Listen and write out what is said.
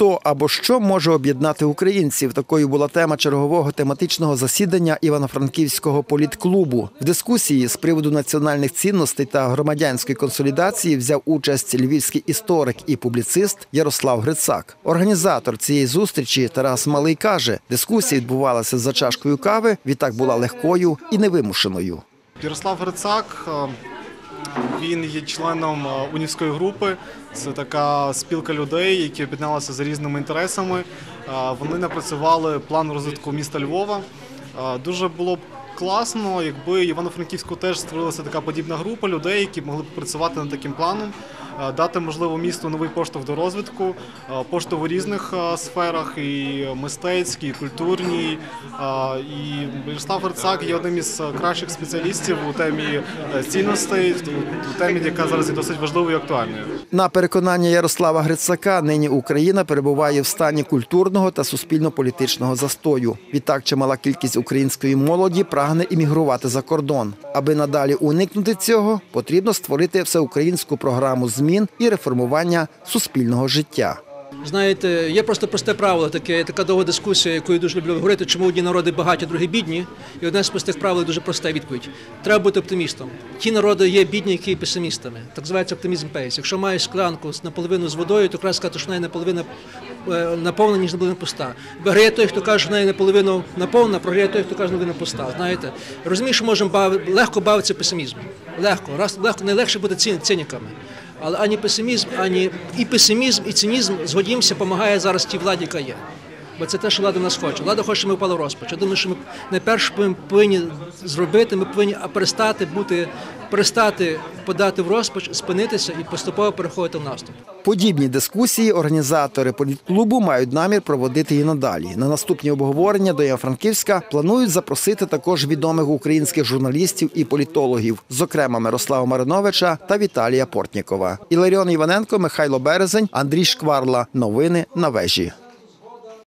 Хто або що може об'єднати українців? Такою була тема чергового тематичного засідання Івано-Франківського політклубу. В дискусії з приводу національних цінностей та громадянської консолідації взяв участь львівський історик і публіцист Ярослав Грицак. Організатор цієї зустрічі Тарас Малий каже, дискусія відбувалася за чашкою кави, відтак була легкою і невимушеною. Ярослав Грицак, він є членом е, унівської групи. Це така спілка людей, які об'єдналися за різними інтересами. Е, Вони напрацювали план розвитку міста Львова. Е, Дуже було б класно, якби Івано-Франківську теж створилася така подібна група людей, які могли б працювати над таким планом, дати можливо місту новий поштовх до розвитку, е, поштовх у різних е, сферах, і мистецькій, і культурній. Е, І Ярослав Грицак є одним із е, кращих спеціалістів у темі е, цінностей, у темі, яка зараз є досить важливою і актуальною. На переконання Ярослава Грицака, нині Україна перебуває в стані культурного та суспільно-політичного застою. Відтак, чимала кількість української молоді прагне іммігрувати за кордон. Аби надалі уникнути цього, потрібно створити всеукраїнську програму змін і реформування суспільного життя. Знаєте, є просто просте правило, таке, така довга дискусія, яку я дуже люблю говорити, чому одні народи багаті, другі бідні. І одне з простих правил дуже проста відповідь. Треба бути оптимістом. Ті народи є бідні, які є песимістами. Так називається оптимізм пейс. Якщо маєш склянку наполовину з водою, то краще сказати, що вона наполовину е, наповнена, ніж наполовину пуста. Виграє той, хто каже, що є наполовину наповнена, програє той, хто каже, наполовину пуста. Знаєте, розумієш, що можемо бав... легко бавитися песимізмом. Легко, раз легко, найлегше бути ці- циніками. Але ані песимізм, ані і песимізм, і цинізм, згодімося, допомагає зараз тій владі, яка є. Бо це те, що влада нас хоче. Влада хоче, щоб ми впали в розпач. Я думаю, що ми найперше повинні- зробити, ми повинні перестати бути, перестати подати в розпач, спинитися і поступово переходити в наступ. Подібні дискусії організатори політклубу мають намір проводити і надалі. На наступні обговорення до Івано-Франківська планують запросити також відомих українських журналістів і політологів, зокрема Мирослава Мариновича та Віталія Портнікова. Іларіон Іваненко, Михайло Березень, Андрій Шкварла. Новини на вежі.